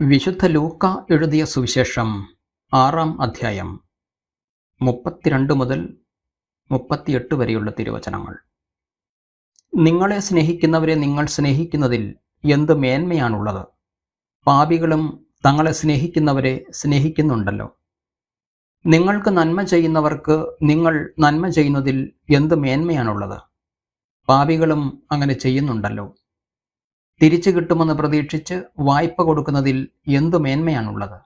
വിശുദ്ധ ലൂക്ക എഴുതിയ സുവിശേഷം ആറാം അധ്യായം മുപ്പത്തിരണ്ട് മുതൽ മുപ്പത്തിയെട്ട് വരെയുള്ള തിരുവചനങ്ങൾ. നിങ്ങളെ സ്നേഹിക്കുന്നവരെ നിങ്ങൾ സ്നേഹിക്കുന്നതിൽ എന്ത് മേന്മയാണുള്ളത്? പാപികളും തങ്ങളെ സ്നേഹിക്കുന്നവരെ സ്നേഹിക്കുന്നുണ്ടല്ലോ. നിങ്ങൾക്ക് നന്മ ചെയ്യുന്നവർക്ക് നിങ്ങൾ നന്മ ചെയ്യുന്നതിൽ എന്ത് മേന്മയാണുള്ളത്? പാപികളും അങ്ങനെ ചെയ്യുന്നുണ്ടല്ലോ. തിരിച്ചു കിട്ടുമെന്ന് പ്രതീക്ഷിച്ച് വായ്പ കൊടുക്കുന്നതിൽ എന്തു മേന്മയാണുള്ളത്?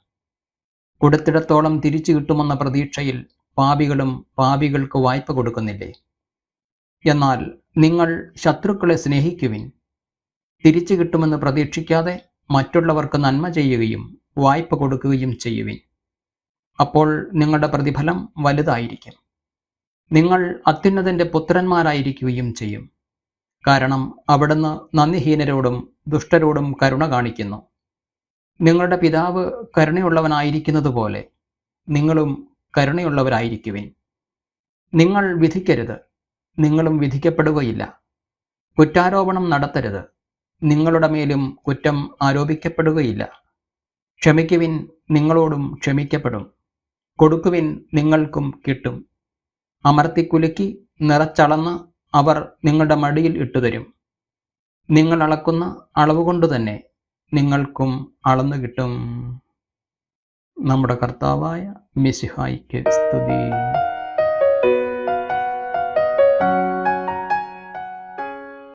കൊടുത്തിടത്തോളം തിരിച്ചു കിട്ടുമെന്ന പ്രതീക്ഷയിൽ പാപികളും പാപികൾക്ക് വായ്പ കൊടുക്കുന്നില്ലേ? എന്നാൽ നിങ്ങൾ ശത്രുക്കളെ സ്നേഹിക്കുവിൻ. തിരിച്ചു കിട്ടുമെന്ന് പ്രതീക്ഷിക്കാതെ മറ്റുള്ളവർക്ക് നന്മ ചെയ്യുകയും വായ്പ കൊടുക്കുകയും ചെയ്യുവിൻ. അപ്പോൾ നിങ്ങളുടെ പ്രതിഫലം വലുതായിരിക്കും. നിങ്ങൾ അത്യുന്നതന്റെ പുത്രന്മാരായിരിക്കുകയും ചെയ്യും. കാരണം അവിടുന്ന് നന്ദിഹീനരോടും ദുഷ്ടരോടും കരുണ കാണിക്കുന്നു. നിങ്ങളുടെ പിതാവ് കരുണയുള്ളവനായിരിക്കുന്നത് പോലെ നിങ്ങളും കരുണയുള്ളവരായിരിക്കുവിൻ. നിങ്ങൾ വിധിക്കരുത്. നിങ്ങളും വിധിക്കപ്പെടുകയില്ല. കുറ്റാരോപണം നടത്തരുത്. നിങ്ങളുടെ മേലും കുറ്റം ആരോപിക്കപ്പെടുകയില്ല. ക്ഷമിക്കുവിൻ നിങ്ങളോടും ക്ഷമിക്കപ്പെടും. കൊടുക്കുവിൻ നിങ്ങൾക്കും കിട്ടും. അമർത്തിക്കുലുക്കി നിറച്ചളന്ന് അവർ നിങ്ങളുടെ മടിയിൽ ഇട്ടുതരും. നിങ്ങൾ അളക്കുന്ന അളവ് കൊണ്ട് തന്നെ നിങ്ങൾക്കും അളന്നു കിട്ടും. നമ്മുടെ കർത്താവായ മിസിഹായിക്ക് സ്തുതി.